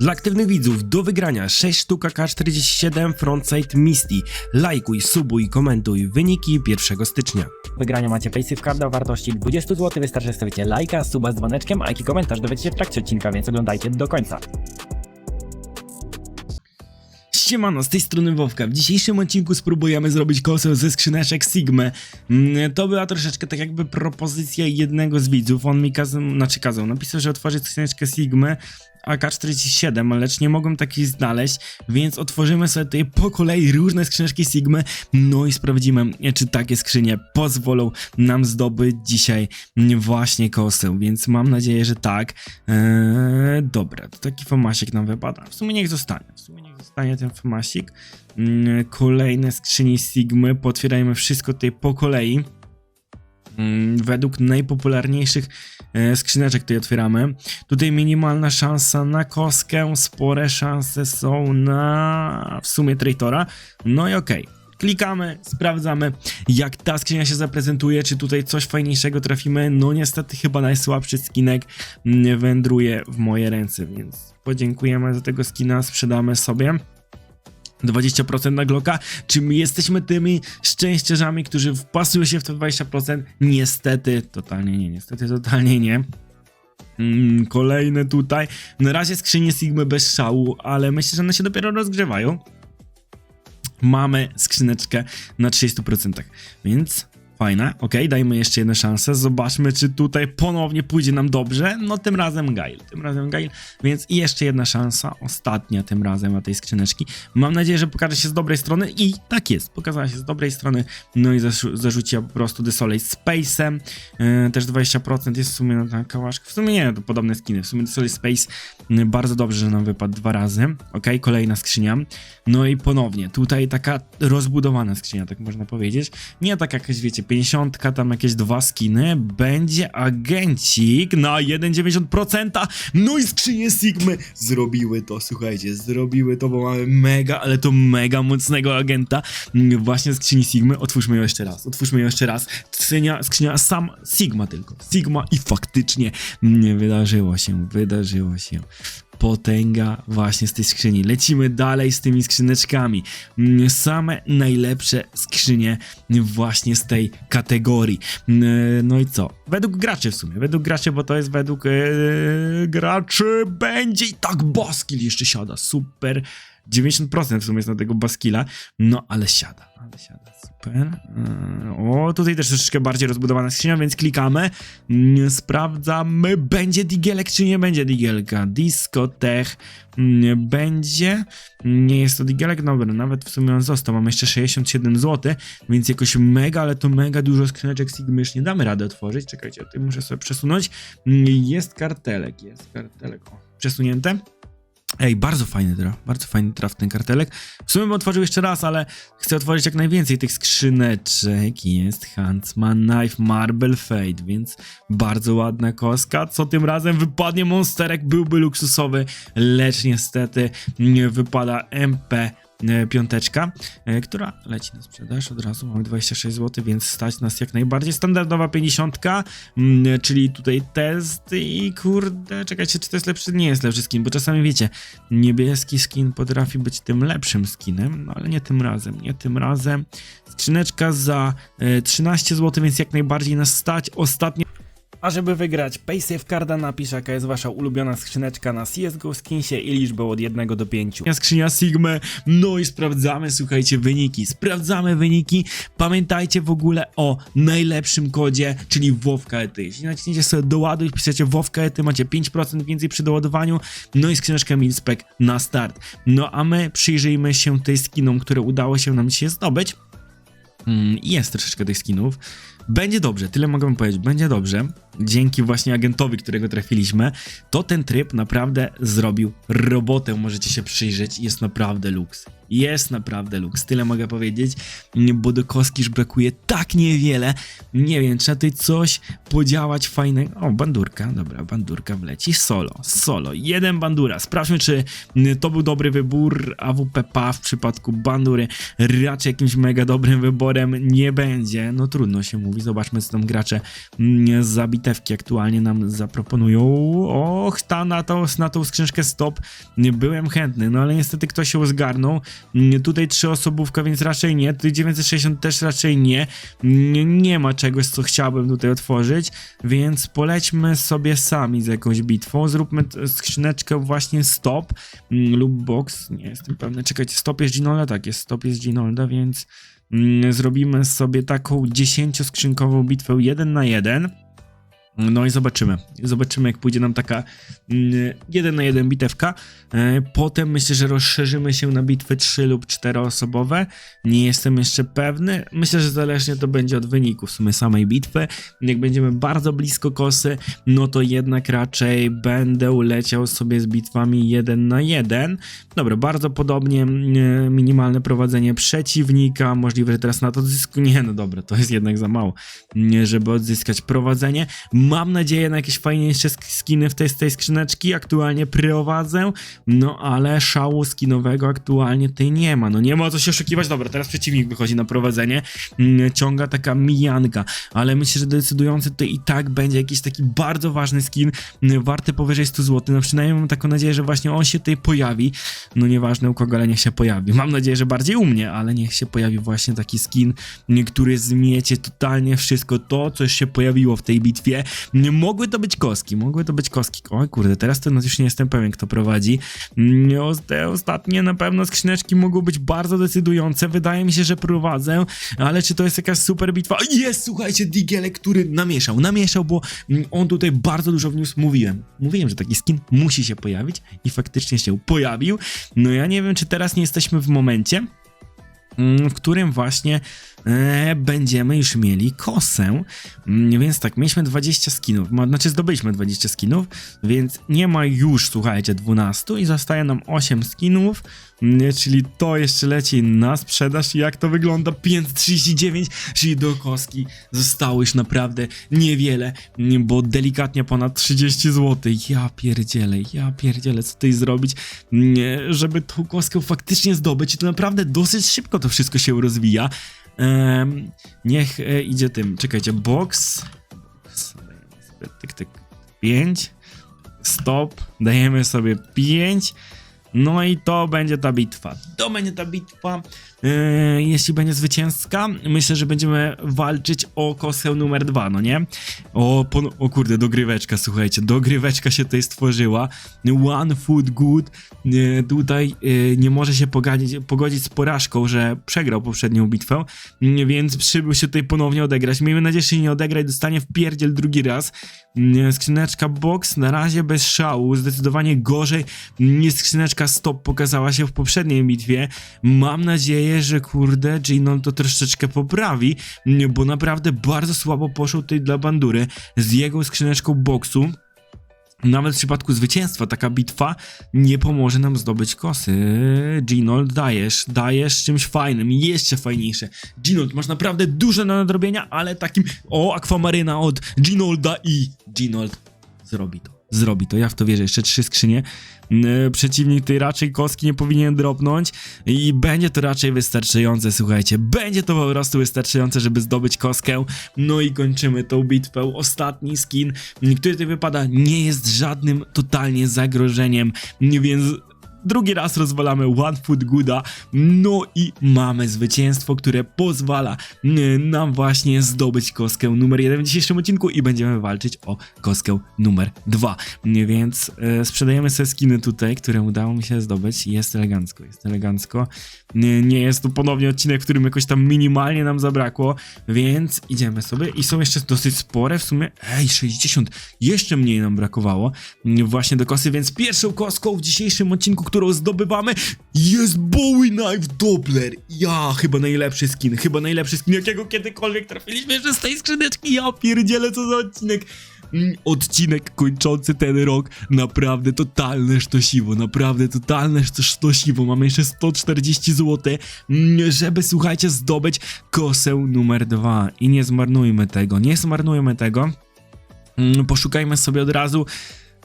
Dla aktywnych widzów do wygrania 6 sztuk AK-47 Frontside Misty. Lajkuj, subuj, komentuj wyniki 1 stycznia. wygrania macie Paysafe Carda o wartości 20 zł. Wystarczy, że stawicie lajka, suba z dzwoneczkiem, a jaki komentarz dowiecie się w trakcie odcinka, więc oglądajcie do końca. Siemano, z tej strony Wowka. W dzisiejszym odcinku spróbujemy zrobić kosę ze skrzyneczek Sigmy. Mm, To była troszeczkę tak jakby propozycja jednego z widzów. On mi kazał, znaczy kazał, napisał, że otworzy skrzyneczkę Sigmy AK-47, lecz nie mogłem takiej znaleźć, więc otworzymy sobie tutaj po kolei różne skrzyneczki Sigmy, no i sprawdzimy, czy takie skrzynie pozwolą nam zdobyć dzisiaj właśnie kosę, więc mam nadzieję, że tak. Eee, dobra, to taki famasik nam wypada. W sumie niech zostanie, w sumie zostanie ten famasik. Mm, Kolejne skrzyni Sigmy, potwierajmy wszystko tutaj po kolei. Mm, Według najpopularniejszych e, skrzyneczek tutaj otwieramy. Tutaj minimalna szansa na kostkę, spore szanse są na w sumie traitora. No i okej. Klikamy, sprawdzamy jak ta skrzynia się zaprezentuje, czy tutaj coś fajniejszego trafimy. No niestety chyba najsłabszy skinek mm, wędruje w moje ręce, więc podziękujemy za tego skina, sprzedamy sobie. 20% na Glocka. Czy my jesteśmy tymi szczęściarzami, którzy wpasują się w to 20%? Niestety, totalnie nie, niestety, totalnie nie. Mm, kolejne tutaj. Na razie skrzynie Sigmy bez szału, ale myślę, że one się dopiero rozgrzewają. Mamy skrzyneczkę na 30%, więc fajna. Ok, dajmy jeszcze jedną szansę. Zobaczmy, czy tutaj ponownie pójdzie nam dobrze. No tym razem Gail, tym razem Gail, więc jeszcze jedna szansa, ostatnia tym razem na tej skrzyneczki. Mam nadzieję, że pokaże się z dobrej strony i tak jest, pokazała się z dobrej strony. No i zarzu- zarzuciła po prostu Desolate Space'em. Yy, też 20% jest w sumie na tę kałaszkę. W sumie nie, to podobne skiny. W sumie Desolate Space yy, bardzo dobrze, że nam wypadł dwa razy. Ok, kolejna skrzynia. No i ponownie, tutaj taka rozbudowana skrzynia, tak można powiedzieć. Nie tak jakaś, wiecie, 50, tam jakieś dwa skiny. Będzie agencik na 1,90%. No i skrzynie Sigmy zrobiły to, słuchajcie, zrobiły to, bo mamy mega, ale to mega mocnego agenta. Właśnie skrzyni Sigmy. Otwórzmy ją jeszcze raz, otwórzmy ją jeszcze raz. Skrzynia, skrzynia sam Sigma tylko. Sigma i faktycznie nie wydarzyło się, wydarzyło się potęga właśnie z tej skrzyni. Lecimy dalej z tymi skrzyneczkami. Mm, Same najlepsze skrzynie właśnie z tej kategorii. Mm, No i co? Według graczy w sumie, według graczy, bo to jest według e, graczy będzie i tak Baskill jeszcze siada, super. 90% w sumie jest na tego Baskila, no ale siada, ale siada, super. Yy, O, tutaj też troszeczkę bardziej rozbudowana skrzynia, więc klikamy, Mm, sprawdzamy, będzie digielek czy nie będzie digielka, discotech mm, będzie, nie jest to digielek, dobra, nawet w sumie on został, mam jeszcze 67 zł, więc jakoś mega, ale to mega dużo skrzyneczek Sigmy już nie damy rady otworzyć, czekajcie, tutaj muszę sobie przesunąć, jest kartelek, jest kartelek, o, przesunięte. Ej, bardzo fajny traf, bardzo fajny traf ten kartelek. W sumie bym otworzył jeszcze raz, ale chcę otworzyć jak najwięcej tych skrzyneczek. Jest Huntsman Knife Marble Fate, więc bardzo ładna kostka. Co tym razem wypadnie monsterek, byłby luksusowy, lecz niestety nie wypada MP piąteczka, e, która leci na sprzedaż od razu, mamy 26 zł, więc stać nas jak najbardziej. Standardowa 50, mm, czyli tutaj test i kurde, czekajcie, czy to jest lepszy? Nie jest lepszy skin, bo czasami wiecie, niebieski skin potrafi być tym lepszym skinem, no ale nie tym razem, nie tym razem. Skrzyneczka za e, 13 zł, więc jak najbardziej nas stać. Ostatnie a żeby wygrać Paysafe Carda napisz jaka jest wasza ulubiona skrzyneczka na CSGO Skinsie i liczbę od 1 do 5. Skrzynia Sigma, no i sprawdzamy, słuchajcie, wyniki. Sprawdzamy wyniki. Pamiętajcie w ogóle o najlepszym kodzie, czyli WOWKETY. Jeśli naciśniecie sobie doładuj, piszecie WOWKETY, macie 5% więcej przy doładowaniu, no i skrzyneczka Milspec na start. No a my przyjrzyjmy się tej skinom, które udało się nam dzisiaj zdobyć. Mm, Jest troszeczkę tych skinów. Będzie dobrze, tyle mogę powiedzieć. Będzie dobrze. Dzięki właśnie agentowi, którego trafiliśmy, to ten tryb naprawdę zrobił robotę. Możecie się przyjrzeć. Jest naprawdę luks. Jest naprawdę luks. Tyle mogę powiedzieć, bo do koski już brakuje tak niewiele. Nie wiem, trzeba tutaj coś podziałać fajnego. O, bandurka. Dobra, bandurka wleci. Solo, solo. Jeden bandura. Sprawdźmy, czy to był dobry wybór. AWP PA w przypadku bandury raczej jakimś mega dobrym wyborem nie będzie. No trudno się mówi. Zobaczmy, co tam gracze mm, zabitali bitewki aktualnie nam zaproponują. Och, ta na tą, na tą skrzyneczkę stop. Byłem chętny, no ale niestety ktoś się zgarnął. Mm, Tutaj trzy osobówka, więc raczej nie. Tutaj 960 też raczej nie. Nie, ma czegoś, co chciałbym tutaj otworzyć, więc polećmy sobie sami z jakąś bitwą. Zróbmy skrzyneczkę właśnie stop mm, lub box. Nie jestem pewny. Czekajcie, stop jest Ginolda? Tak, jest stop jest Ginolda, więc mm, zrobimy sobie taką 10-skrzynkową bitwę 1 na 1. No i zobaczymy. Zobaczymy, jak pójdzie nam taka mm, 1 na 1 bitewka. E, Potem myślę, że rozszerzymy się na bitwy 3 lub 4 osobowe. Nie jestem jeszcze pewny. Myślę, że zależnie to będzie od wyniku w sumie samej bitwy. Jak będziemy bardzo blisko kosy, no to jednak raczej będę leciał sobie z bitwami 1 na 1. Dobra, bardzo podobnie e, minimalne prowadzenie przeciwnika. Możliwe, że teraz na to zysku. Nie, no dobra, to jest jednak za mało, nie, żeby odzyskać prowadzenie. Mam nadzieję na jakieś fajniejsze sk- skiny w tej, z tej skrzyneczki. Aktualnie prowadzę, no ale szału skinowego aktualnie tutaj nie ma. No nie ma co się oszukiwać. Dobra, teraz przeciwnik wychodzi na prowadzenie. Mm, Ciąga taka mijanka, ale myślę, że decydujący tutaj i tak będzie jakiś taki bardzo ważny skin, mm, warty powyżej 100 zł. No przynajmniej mam taką nadzieję, że właśnie on się tutaj pojawi. No nieważne u kogo, ale niech się pojawi. Mam nadzieję, że bardziej u mnie, ale niech się pojawi właśnie taki skin, który zmiecie totalnie wszystko to, co się pojawiło w tej bitwie. Mogły to być koski, mogły to być koski. Oj kurde, teraz to no już nie jestem pewien, kto prowadzi. Te ostatnie na pewno skrzyneczki mogą być bardzo decydujące. Wydaje mi się, że prowadzę, ale czy to jest jakaś super bitwa? Jest, słuchajcie, Digiele, który namieszał, namieszał, bo mm, on tutaj bardzo dużo wniósł. Mówiłem, mówiłem, że taki skin musi się pojawić i faktycznie się pojawił. No ja nie wiem, czy teraz nie jesteśmy w momencie, mm, w którym właśnie będziemy już mieli kosę. Mm, Więc tak, mieliśmy 20 skinów, znaczy zdobyliśmy 20 skinów, więc nie ma już, słuchajcie, 12 i zostaje nam 8 skinów, mm, czyli to jeszcze leci na sprzedaż. Jak to wygląda? 539, czyli do koski zostało już naprawdę niewiele, mm, bo delikatnie ponad 30 zł. Ja pierdzielę, ja pierdzielę, co tutaj zrobić, mm, żeby tą koskę faktycznie zdobyć i to naprawdę dosyć szybko to wszystko się rozwija. Em, niech e, idzie tym. Czekajcie, box. Tyk, tyk. 5. Stop. Dajemy sobie 5. No i to będzie ta bitwa. To będzie ta bitwa. E, jeśli będzie zwycięska, myślę, że będziemy walczyć o kosę numer 2, no nie? O, o kurde, dogryweczka, słuchajcie, dogryweczka się tutaj stworzyła. One Food Good e, tutaj e, nie może się pogodzić, pogodzić z porażką, że przegrał poprzednią bitwę, mm, więc przybył się tutaj ponownie odegrać. Miejmy nadzieję, że się nie odegra i dostanie w pierdziel drugi raz. Mm, Skrzyneczka box na razie bez szału, zdecydowanie gorzej niż skrzyneczka stop pokazała się w poprzedniej bitwie. Mam nadzieję, że kurde Ginon to troszeczkę poprawi, bo naprawdę bardzo słabo poszło tutaj dla Bandury z jego skrzyneczką boxu. Nawet w przypadku zwycięstwa taka bitwa nie pomoże nam zdobyć kosy. Ginold, dajesz, dajesz czymś fajnym, jeszcze fajniejsze. Ginold, masz naprawdę dużo do nadrobienia, ale takim... O, akwamaryna od Ginolda i Ginold zrobi to. Zrobi to, ja w to wierzę. Jeszcze trzy skrzynie. Przeciwnik tej raczej kostki nie powinien dropnąć i będzie to raczej wystarczające, słuchajcie. Będzie to po prostu wystarczające, żeby zdobyć kostkę. No i kończymy tą bitwę. Ostatni skin, który tutaj wypada, nie jest żadnym totalnie zagrożeniem, więc Drugi raz rozwalamy One Foot Gooda, no i mamy zwycięstwo, które pozwala mm, nam właśnie zdobyć kostkę numer 1 w dzisiejszym odcinku i będziemy walczyć o kostkę numer 2. Więc e, sprzedajemy sobie skiny tutaj, które udało mi się zdobyć. Jest elegancko, jest elegancko. Nie, nie jest to ponownie odcinek, w którym jakoś tam minimalnie nam zabrakło, więc idziemy sobie i są jeszcze dosyć spore w sumie. Ej, 60, jeszcze mniej nam brakowało właśnie do kosy, więc pierwszą kostką w dzisiejszym odcinku, którą zdobywamy jest Bowie Knife Doppler. Ja, chyba najlepszy skin, chyba najlepszy skin, jakiego kiedykolwiek trafiliśmy jeszcze z tej skrzyneczki. Ja pierdzielę, co za odcinek. Mm, Odcinek kończący ten rok, naprawdę totalne sztosiwo, naprawdę totalne szto- sztosiwo. Mamy jeszcze 140 zł, mm, żeby słuchajcie, zdobyć kosę numer 2. I nie zmarnujmy tego, nie zmarnujmy tego. Mm, Poszukajmy sobie od razu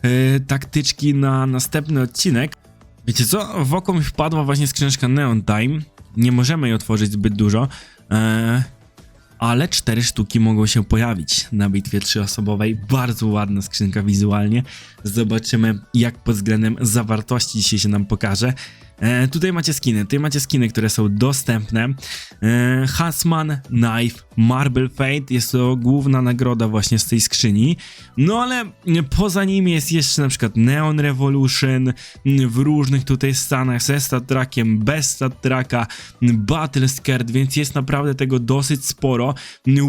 e, taktyczki na następny odcinek. Wiecie co? W oko mi wpadła właśnie skrzyneczka Neon Time. Nie możemy jej otworzyć zbyt dużo. E, ale cztery sztuki mogą się pojawić na bitwie trzyosobowej. Bardzo ładna skrzynka wizualnie. Zobaczymy, jak pod względem zawartości dzisiaj się nam pokaże. E, tutaj macie skiny, tutaj macie skiny, które są dostępne. E, Hasman, Knife, Marble Fate jest to główna nagroda właśnie z tej skrzyni. No ale poza nimi jest jeszcze na przykład Neon Revolution w różnych tutaj stanach ze stat trackiem, bez stat tracka, m, Battle Scared, więc jest naprawdę tego dosyć sporo.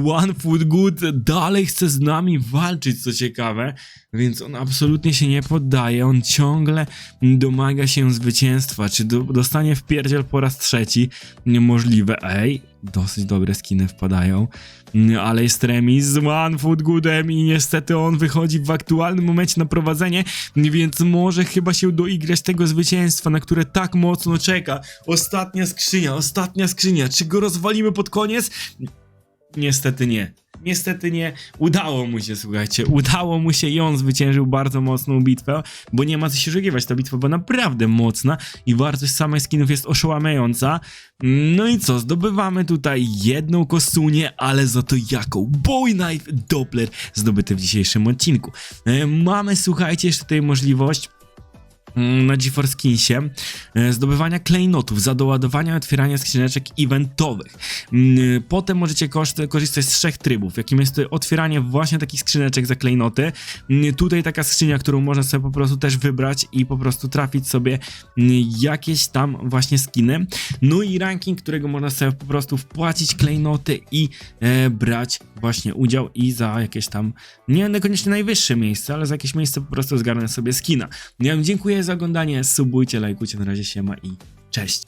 One Food Good dalej chce z nami walczyć, co ciekawe, więc on absolutnie się nie poddaje, on ciągle domaga się zwycięstwa, dostanie w pierdziel po raz trzeci, niemożliwe, ej, dosyć dobre skiny wpadają, Mm, ale jest remis z One Food Goodem i niestety on wychodzi w aktualnym momencie na prowadzenie, więc może chyba się doigrać tego zwycięstwa, na które tak mocno czeka. Ostatnia skrzynia, ostatnia skrzynia, czy go rozwalimy pod koniec? Niestety nie. Niestety nie. Udało mu się, słuchajcie. Udało mu się i on zwyciężył bardzo mocną bitwę, bo nie ma co się żegiwać. Ta bitwa była naprawdę mocna i wartość samych skinów jest oszałamiająca. No i co? Zdobywamy tutaj jedną kosunię, ale za to jaką? Bowie Knife Doppler zdobyty w dzisiejszym odcinku. E, mamy, słuchajcie, jeszcze tutaj możliwość na GeForce Skinsie e, zdobywania klejnotów za doładowania i otwierania skrzyneczek eventowych. Mm, Potem możecie korzystać z trzech trybów, jakim jest otwieranie właśnie takich skrzyneczek za klejnoty. Mm, Tutaj taka skrzynia, którą można sobie po prostu też wybrać i po prostu trafić sobie mm, jakieś tam właśnie skiny. No i ranking, którego można sobie po prostu wpłacić klejnoty i e, brać właśnie udział i za jakieś tam, nie niekoniecznie najwyższe miejsce, ale za jakieś miejsce po prostu zgarnąć sobie skina. Ja dziękuję za oglądanie, subujcie, lajkujcie, na razie siema i cześć.